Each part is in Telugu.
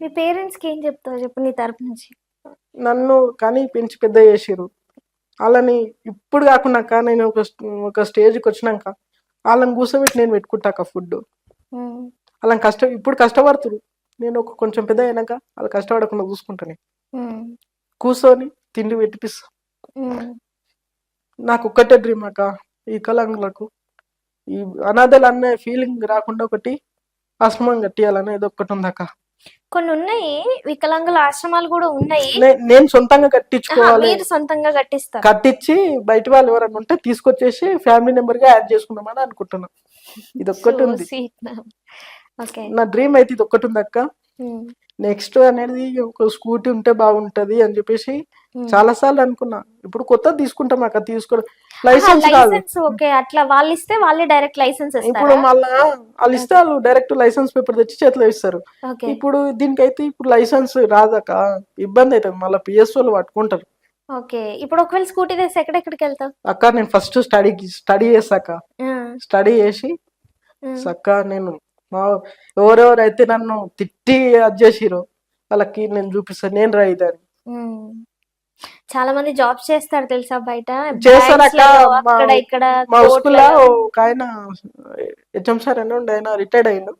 మీ పేరెంట్స్కి ఏం చెప్తావు చెప్పు నీ తరపు నుంచి. నన్ను కానీ పెంచి పెద్ద చేసిర్రు. వాళ్ళని ఇప్పుడు కాకున్నాక నేను ఒక ఒక స్టేజ్కి వచ్చినాక వాళ్ళని కూర్చోబెట్టి నేను పెట్టుకుంటాక ఫుడ్ వాళ్ళని కష్టం ఇప్పుడు కష్టపడుతురు నేను ఒక కొంచెం పెద్ద అయినాక వాళ్ళు కష్టపడకుండా చూసుకుంటాను కూర్చొని తిండి పెట్టిపిస్తా. నాకు ఒక్కటే డ్రీమ్ అక్క ఈ కళంగులకు. ఈ అనాథలు అనే ఫీలింగ్ రాకుండా ఒకటి ఆశ్రమం కట్టియాలని ఏదో ఒక్కటి ఉంది అక్క కొన్ని ఉన్నాయి వికలాంగుల ఆశ్రమాలు కూడా ఉన్నాయి. నేను సొంతంగా కట్టించుకోవాలి. మీరు సొంతంగా కట్టిస్తారు. కట్టించి బయట వాళ్ళు ఎవరైనా ఉంటే తీసుకొచ్చేసి ఫ్యామిలీ నెంబర్గా యాడ్ చేసుకుందామని అనుకుంటున్నా ఇది ఒక్కటి ఉంది. నా డ్రీమ్ అయితే ఇది ఒక్కటి ఉంది అక్క. నెక్స్ట్ అనేది ఒక స్కూటీ ఉంటే బాగుంటది అని చెప్పేసి చాలా సార్లు అనుకున్నా. ఇప్పుడు కొత్త తీసుకుంటాం అక్క తీసుకో. లైసెన్స్ ఓకే అట్లా వాళ్ళు ఇస్తే వాళ్ళే డైరెక్ట్ లైసెన్స్ ఇప్పుడు మళ్ళా వాళ్ళు ఇస్తే వాళ్ళు డైరెక్ట్ లైసెన్స్ పేపర్ తెచ్చి చేతిలో ఇస్తారు. ఇప్పుడు దీనికైతే ఇప్పుడు లైసెన్స్ రాదక్క ఇబ్బంది అవుతుంది. మళ్ళీ పిఎస్ వాళ్ళు పట్టుకుంటారు. ఓకే ఇప్పుడు ఒకవేళ స్కూటీ తెస్తే ఎక్కడెక్కడికి వెళ్తావు? అక్క నేను ఫస్ట్ స్టడీ స్టడీ చేసాక స్టడీ చేసి ఆ, చక్క నేను మా ఎవరెవరైతే నన్ను తిట్టి అది చేసిరో వాళ్ళకి నేను చూపిస్తాను నేను రా ఇదని. ఉమ్. చాలా మంది జాబ్స్ చేస్తారు తెలుసా బయట? అక్కడ ఇక్కడ మా స్కూల్లో. ఒక ఆయన హెచ్ఎం సార్ అని ఉండే ఆయన రిటైర్డ్ అయ్యిండు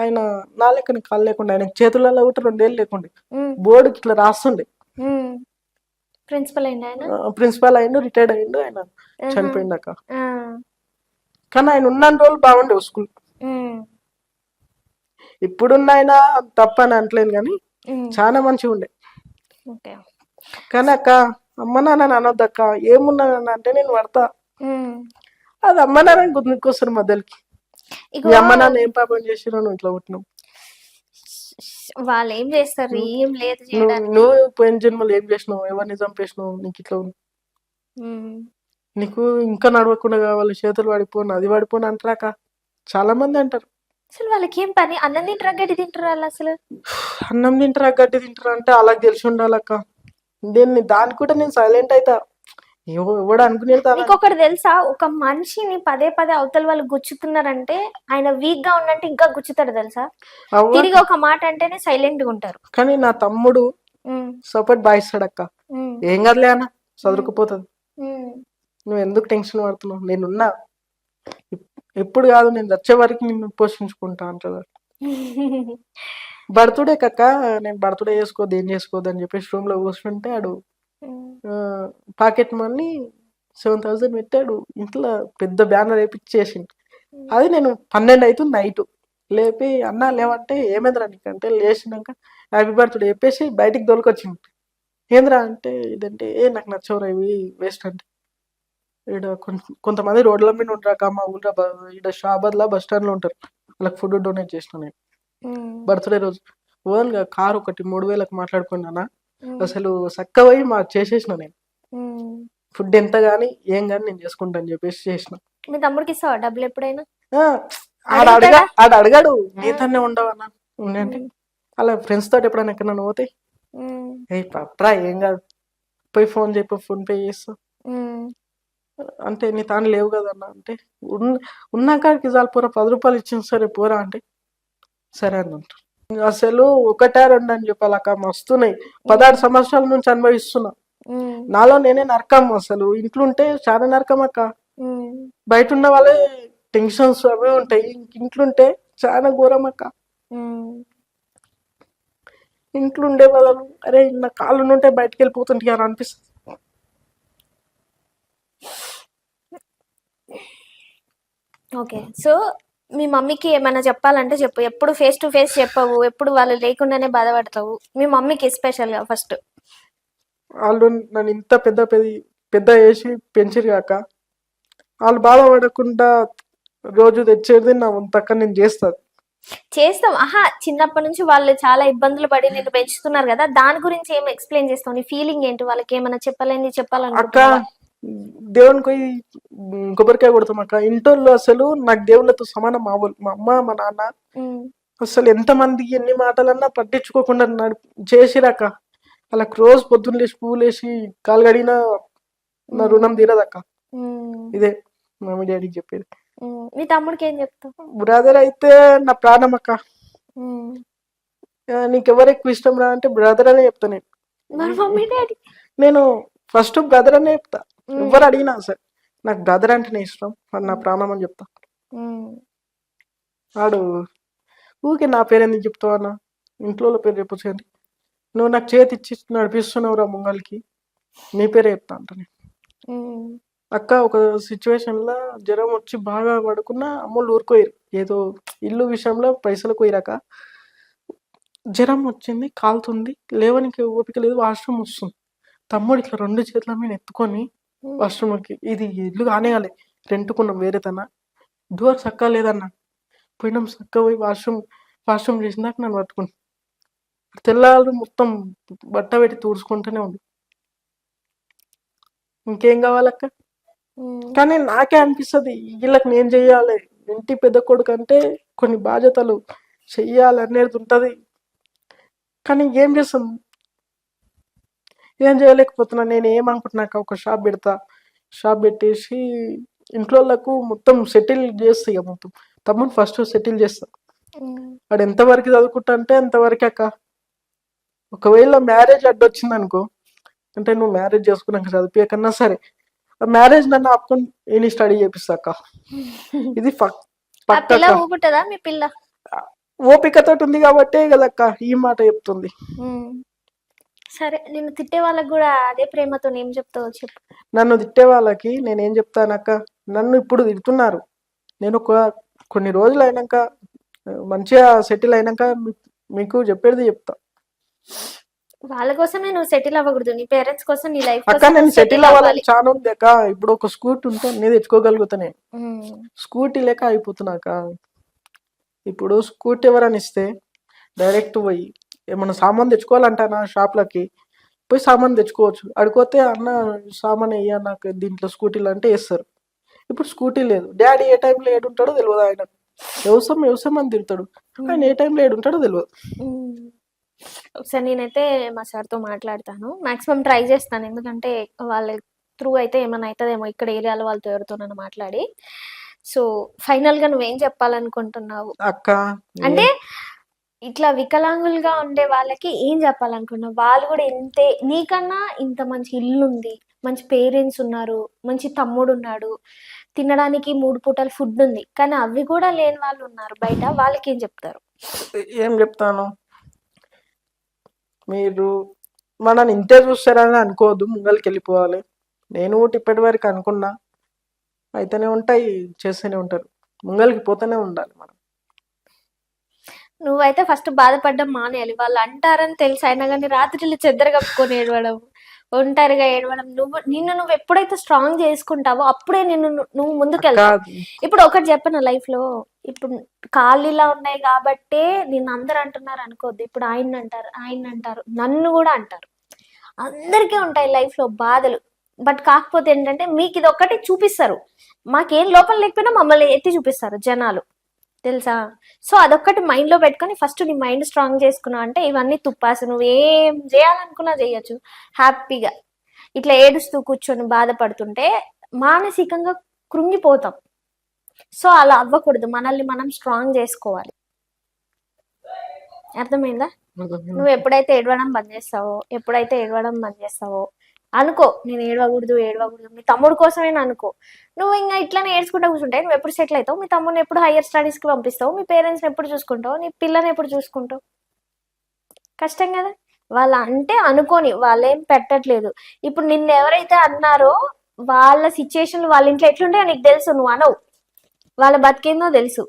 ఆయన నా లెక్కని కాళ్ళు లేకుండా ఆయన చేతులలో ఒకటి రెండేళ్ళు లేకుండే. ఉమ్, బోర్డుకి ఇట్లా రాస్తుండే. ప్రిన్సిపల్ అయింది ఆయన? ప్రిన్సిపాల్ అయ్యిండు రిటైర్డ్ అయ్యిండు ఆయన. చనిపోయిందాక కానీ ఆయన ఉన్న రోజులు బాగుండే స్కూల్. ఇప్పుడున్న ఆయన తప్పని అంటలేను కానీ. చాలా మంచిగా ఉండే ఓకే. కానీ అక్క అమ్మ నాన్న అనొద్దక్క ఏమున్నా అంటే నేను పడతా. అది అమ్మ నాన్న గుర్తుకొస్తారు మధ్యలోకి ఇగో మీ అమ్మ నాన్న ఏం పాపం చేసిరో నువ్వు ఇట్లా పుట్టినావు వాళ్ళు ఏం చేస్తారు? ఏం లేదు నువ్వు పోయిన జన్మలు ఏం చేసినావు? ఎవరిని చంపేసినావు? నీకు ఇట్లా ఉంది? నీకు ఇంకా నడవకుండా కావాలి చేతులు పడిపోను అది పడిపోను అంటారాక? చాలా మంది అంటారు. అసలు వాళ్ళకి ఏం పని? అన్నం తింటారా? గడ్డి తింటారా అసలు? అన్నం తింటారా? గడ్డి తింటారా అంటే అలా తెలిసి ఉండాలక్క. దీన్ని దాని కూడా నేను సైలెంట్ అవుతా ఎవ- ఎవడు ఒకటి తెలుసా? ఒక మనిషిని పదే పదే అవతల వాళ్ళు గుచ్చుతున్నారంటే ఆయన వీక్గా ఉన్నట్టు ఇంకా గుచ్చుతాడు తెలుసా? తిరిగి ఒక మాట అంటేనే సైలెంట్గా ఉంటారు. కానీ నా తమ్ముడు సపోర్ట్ బాయిస్తాడక్క ఉమ్, ఏం కాదులే అన్న చదువుకుపోతుంది. ఉమ్, నువ్వు ఎందుకు టెన్షన్ పడుతున్నావు? నేనున్నా. ఎప్పుడు కాదు నేను వచ్చే వరకు నిన్ను పోషించుకుంటా అంటాడు. బర్త్డే కక్క నేను బర్త్డే చేసుకోవద్దు ఏం చేసుకోవద్దు అని చెప్పేసి రూమ్లో కూర్చుంటే ఆడు పాకెట్ మనీ సెవెన్ థౌసండ్ పెట్టాడు. ఇంట్లో పెద్ద బ్యానర్ వేపించేసిండు. అది నేను పన్నెండు అవుతుంది నైట్. లేపి అన్న లేవంటే ఏమైందిరా నీకంటే లేచినాక హ్యాపీ బర్త్డే చెప్పేసి బయటికి దొరికొచ్చింది ఏంద్రా అంటే ఇదంటే ఏ నాకు నచ్చవురా ఇవి వేస్ట్ అంటే. ఈడ కొంతమంది రోడ్ల మీద ఉంటారు అమ్మ ఊళ్ళో ఇక్కడ ఈడ షాబాద్లో బస్ స్టాండ్లో ఉంటారు. వాళ్ళకి ఫుడ్ డొనేట్ చేసిన నేను. బర్త్డే రోజు. ఓన్గా కార్ ఒకటి మూడు వేలకు మాట్లాడుకున్నానా? అసలు చక్కవై మా చేసేసిన నేను. ఫుడ్ ఎంత కానీ ఏం కానీ నేను చేసుకుంటా అని చెప్పేసి చేసిన. మీ తమ్ముడికి ఇస్తావా డబ్బులు ఎప్పుడైనా? ఆ, ఆడ అడగా అడుగుతాడా? ఆడ అడగాడు నీతోనే ఉండవన్నా ఉండంటే అలా ఫ్రెండ్స్ తోటి ఎప్పుడైనా ఎక్కడైనా పోతే? ఏ పట్రా ఏం కాదు. పోయి ఫోన్ చెప్పి ఫోన్ పే చేస్తా. అంటే నీ తాను లేవు కదన్నా అంటే ఉన్న ఉన్నాకాడికి చాలు పోరా పది రూపాయలు ఇచ్చిన సరే పోరా అంటే. సరే అని అంటారు అసలు ఒకటే రెండు అని చెప్పాలక్క మస్తున్నాయి. పదహారు సంవత్సరాల నుంచి అనుభవిస్తున్నా. నాలో నేనే నరకం అసలు. ఇంట్లో ఉంటే చాలా నరకం అక్క. బయట ఉన్న వాళ్ళే టెన్షన్స్ అవి ఉంటాయి. ఇంక ఇంట్లో ఉంటే చాలా ఘోరం అక్క. ఉమ్. ఇంట్లో ఉండే వాళ్ళు అరే నా కాళ్ళు ఉంటే బయటకు వెళ్ళిపోతుంటే అని అనిపిస్తుంది. ఓకే. సో మీ మమ్మీకి ఏమైనా చెప్పాలంటే చెప్పు. ఎప్పుడు ఫేస్ టు ఫేస్ చెప్పవు. ఎప్పుడు వాళ్ళు లేకుండానే బాధపడతావు. మీ మమ్మీకి ఎస్పెషల్గా ఫస్ట్ వాళ్ళు నన్ను ఇంత పెద్ద పెద్ద పెద్ద చేసి పెంచిరు కాక వాళ్ళు బాధపడకుండా రోజు తెచ్చేది నా తక్క నేను చేస్తాను చేస్తాం. ఆహా చిన్నప్పటి నుంచి వాళ్ళు చాలా ఇబ్బందులు పడి నిన్ను పెంచుతున్నారు కదా. దాని గురించి ఏం ఎక్స్ప్లెయిన్ చేస్తావు? నీ ఫీలింగ్ ఏంటి? వాళ్ళకి ఏమైనా చెప్పాలని అక్క దేవునికి పోయి కొబ్బరికాయ కొడతాం అక్క. ఇంటోళ్ళు అసలు నాకు దేవుళ్ళతో సమానం మా మా అమ్మ మా నాన్న. అసలు ఎంతమంది ఎన్ని మాటలన్నా పట్టించుకోకుండా నడు చేసిరక్క వాళ్ళకి రోజు పొద్దున్న లేచి పువ్వులు వేసి కాలు గడిగినా నా రుణం తీరదక్క ఇదే మమ్మీ డాడీకి చెప్పేది. మీ తమ్ముడికి ఏం చెప్తావు? బ్రదర్ అయితే నా ప్రాణం అక్క. నీకెవరు ఎక్కువ ఇష్టం రా అంటే బ్రదర్ అనే చెప్తా నేను. నేను ఫస్ట్ బ్రదర్ అనే చెప్తా. ఎవరు అడిగినా సరే నాకు బ్రదర్ అంటేనే ఇష్టం వాడు నా ప్రాణం అని చెప్తా. వాడు ఊకే నా పేరు ఎందుకు చెప్తావు అన్న? ఇంట్లో పేరు చెప్పొచ్చు కానీ నువ్వు నాకు చేతి ఇచ్చి నడిపిస్తున్నావు రా ముంగల్కి నీ పేరే చెప్తా అంట నేను. అక్క ఒక సిచ్యువేషన్లో జ్వరం వచ్చి బాగా పడుకున్న అమ్మోళ్ళు ఊరుకోయారు. ఏదో ఇల్లు విషయంలో పైసలు పోయిరాక జ్వరం వచ్చింది కాలుతుంది లేవనికి ఓపిక లేదు వాష్రూమ్ వస్తుంది. తమ్ముడు ఇట్లా రెండు చేతుల మీద ఎత్తుకొని వాష్రూమ్కి ఇది ఇల్లు కానేయాలి రెంట్కున్నాం వేరే తన డోర్ చక్క లేదన్న. పోయినాం చక్క పోయి వాష్రూమ్ వాష్రూమ్ చేసినాక నన్ను పట్టుకుని. తెల్లారు మొత్తం బట్ట పెట్టి తుడుచుకుంటూనే ఉంది. ఇంకేం కావాలక్క? కానీ నాకే అనిపిస్తుంది వీళ్ళకి నేను చెయ్యాలి ఇంటి పెద్ద కొడుకు అంటే కొన్ని బాధ్యతలు చెయ్యాలి అనేది ఉంటుంది కానీ ఏం చేస్తాం? ఏం చేయలేకపోతున్నా నేను ఏమనుకుంటున్నాక ఒక షాప్ పెడతా. షాప్ పెట్టేసి ఇంట్లో వాళ్ళకు మొత్తం సెటిల్ చేస్తా ఇక మొత్తం. తమ్ముని ఫస్ట్ సెటిల్ చేస్తా. వాడు ఎంతవరకు చదువుకుంటా అంటే అంతవరకు అక్క. ఒకవేళ మ్యారేజ్ అడ్డొచ్చింది అనుకో అంటే నువ్వు మ్యారేజ్ చేసుకున్నాక చదివిపోయాకన్నా సరే ఆ మ్యారేజ్ నన్ను ఆపుకొని నేను స్టడీ చేపిస్తా అక్క. ఇది పిల్ల అక్క. ఊపుతుందా మీ పిల్ల? ఓపికతో ఉంది కాబట్టే కదక్క ఈ మాట చెప్తుంది. సరే నిన్ను తిట్టే వాళ్ళకి కూడా అదే ప్రేమతో ఏం చెప్తావో చెప్పు. నన్ను తిట్టే వాళ్ళకి నేనేం చెప్తానక్క? నన్ను ఇప్పుడు తిడుతున్నారు. నేను ఒక కొన్ని రోజులు అయినాక మంచిగా సెటిల్ అయినాక మీకు చెప్పేది చెప్తా. వాళ్ళ కోసమే నువ్వు సెటిల్ అవ్వకూడదు. నీ పేరెంట్స్ కోసం నీ లైఫ్ అక్క నేను సెటిల్ అవ్వాలని చాలా ఉంది అక్క. ఇప్పుడు ఒక స్కూటీ ఉంటే నేను తెచ్చుకోగలుగుతా నేను. స్కూటీ లేక అయిపోతున్నాక ఇప్పుడు స్కూటీ ఎవరైనా ఇస్తే డైరెక్ట్ పోయి ఏమన్నా సామాన్ తెచ్చుకోవాలంటానా షాప్లకి? పోయి సామాన్ తెచ్చుకోవచ్చు. అడిగిపోతే అన్న సామాన్ వేయ నాకు దీంట్లో స్కూటీలు అంటే వేస్తారు ఇప్పుడు స్కూటీ లేదు. డాడీ ఏ టైంలో ఏడుంటాడో తెలియదు ఆయన. వ్యవసాయం వ్యవసాయం అని తిరుగుతాడు ఆయన ఏ టైంలో ఏడుంటాడో తెలియదు ఒకసారి నేనైతే మా సార్తో మాట్లాడతాను. మాక్సిమం ట్రై చేస్తాను. ఎందుకంటే వాళ్ళ త్రూ అయితే ఏమైనా అవుతుందేమో ఇక్కడ ఏరియాలో వాళ్ళతో ఎవరితోనైనా మాట్లాడి. సో ఫైనల్గా నువ్వేం చెప్పాలనుకుంటున్నావు? అక్క అంటే ఇట్లా వికలాంగులుగా ఉండే వాళ్ళకి ఏం చెప్పాలనుకున్నావు? వాళ్ళు కూడా ఇంతే నీకన్నా ఇంత మంచి ఇల్లు ఉంది మంచి పేరెంట్స్ ఉన్నారు మంచి తమ్ముడు ఉన్నాడు తినడానికి మూడు పూటల ఫుడ్ ఉంది కానీ అవి కూడా లేని వాళ్ళు ఉన్నారు బయట వాళ్ళకి ఏం చెప్తారు? ఏం చెప్తాను? మీరు మనని ఇంతే చూస్తారని అనుకోవద్దు ముంగలికి వెళ్ళిపోవాలి. నేను కూడా ఇప్పటి వరకు అనుకున్నా అయితేనే ఉంటాయి చేస్తూనే ఉంటారు. ముంగలికి పోతూనే ఉండాలి మనం. నువ్వైతే ఫస్ట్ బాధపడ్డం మానేయాలి. వాళ్ళు అంటారని తెలిసి. అయినా కానీ రాత్రిళ్ళు చెద్దర కప్పుకొని ఏడవడం ఒంటరిగా ఏడవడం నువ్వు నిన్ను నువ్వు ఎప్పుడైతే స్ట్రాంగ్ చేసుకుంటావో అప్పుడే నిన్ను నువ్వు ముందుకెళ్తావు. ఇప్పుడు ఒకటి చెప్పను లైఫ్లో? ఇప్పుడు ఇలా ఉన్నాయి కాబట్టే నిన్ను అందరు అంటున్నారు అనుకోద్దు ఇప్పుడు ఆయన అంటారు ఆయన అంటారు నన్ను కూడా అంటారు. అందరికీ ఉంటాయి లైఫ్లో బాధలు. బట్ కాకపోతే ఏంటంటే మీకు ఇది ఒక్కటి చూపిస్తారు. మాకేం లోపల లేకపోయినా మమ్మల్ని ఎత్తి చూపిస్తారు జనాలు. తెలుసా? సో అదొక్కటి మైండ్లో పెట్టుకొని ఫస్ట్ నీ మైండ్ స్ట్రాంగ్ చేసుకున్నావు అంటే ఇవన్నీ తుప్పాసు. నువ్వు ఏం చేయాలనుకున్నా చేయొచ్చు. హ్యాపీగా. ఇట్లా ఏడుస్తూ కూర్చొని బాధపడుతుంటే మానసికంగా కృంగిపోతాం. సో అలా అవ్వకూడదు. మనల్ని మనం స్ట్రాంగ్ చేసుకోవాలి. అర్థమైందా. నువ్వు ఎప్పుడైతే ఏడవడం బంద్ చేస్తావో ఎప్పుడైతే ఏడవడం బంద్ చేస్తావో అనుకో నేను ఏడవకూడదు ఏడవకూడదు మీ తమ్ముడు కోసమే అనుకో. నువ్వు ఇంకా ఇట్లానే ఏడ్చుకుంటూ కూర్చుంటే నువ్వు ఎప్పుడు సెటిల్ అవుతావు? మీ తమ్ముడిని ఎప్పుడు హైయర్ స్టడీస్కి పంపిస్తావు? మీ పేరెంట్స్ని ఎప్పుడు చూసుకుంటావు? నీ పిల్లని ఎప్పుడు చూసుకుంటావు? కష్టం కదా? వాళ్ళ అంటే అనుకోని వాళ్ళేం పెట్టట్లేదు. ఇప్పుడు నిన్ను ఎవరైతే అన్నారో వాళ్ళ సిచ్యుయేషన్ వాళ్ళ ఇంట్లో ఎట్లుంటాయో నీకు తెలుసు నువ్వు అనవు. వాళ్ళ బతికేందో తెలుసు.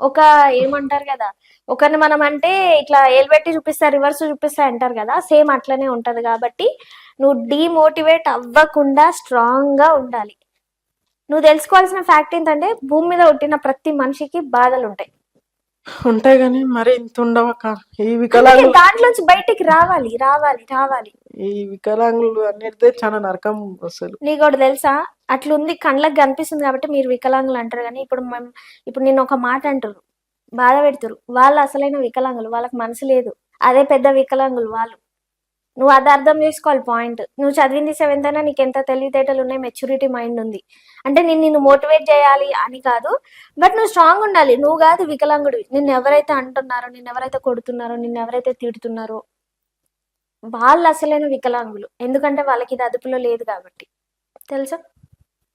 ఒక ఏమంటారు కదా ఒకరిని మనం అంటే ఇట్లా ఏలు పెట్టి చూపిస్తా రివర్స్ చూపిస్తా అంటారు కదా సేమ్ అట్లనే ఉంటది కాబట్టి నువ్వు డిమోటివేట్ అవ్వకుండా స్ట్రాంగ్గా ఉండాలి. నువ్వు తెలుసుకోవాల్సిన ఫ్యాక్ట్ ఏంటంటే భూమి మీద పుట్టిన ప్రతి మనిషికి బాధలు ఉంటాయి. ఉంటాయి కానీ మరి ఇంత ఉండవక్క ఈ వికలాంగులు దాంట్లోంచి బయటికి రావాలి రావాలి రావాలి. ఈ వికలాంగులు అనేది చాలా నరకం అసలు. నీకు ఒకటి తెలుసా? అట్లుంది కళ్ళకి కనిపిస్తుంది కాబట్టి మీరు వికలాంగులు అంటారు కానీ ఇప్పుడు ఇప్పుడు నేను ఒక మాట అంటారు బాధ పెడతారు. వాళ్ళు అసలైన వికలాంగులు వాళ్ళకి మనసు లేదు. అదే పెద్ద వికలాంగులు వాళ్ళు. నువ్వు అది అర్థం చేసుకోవాలి పాయింట్. నువ్వు చదివింది సెవెంత్ అయినా నీకు ఎంత తెలివితేటలు ఉన్నాయి మెచ్యూరిటీ మైండ్ ఉంది. అంటే నేను నిన్ను మోటివేట్ చేయాలి అని కాదు బట్ నువ్వు స్ట్రాంగ్ ఉండాలి. నువ్వు కాదు వికలాంగుడివి. నిన్ను ఎవరైతే అంటున్నారో నిన్ను ఎవరైతే కొడుతున్నారో నిన్ను ఎవరైతే తిడుతున్నారో వాళ్ళు అసలైన వికలాంగులు. ఎందుకంటే వాళ్ళకి ఇది అదుపులో లేదు కాబట్టి. తెలుసా?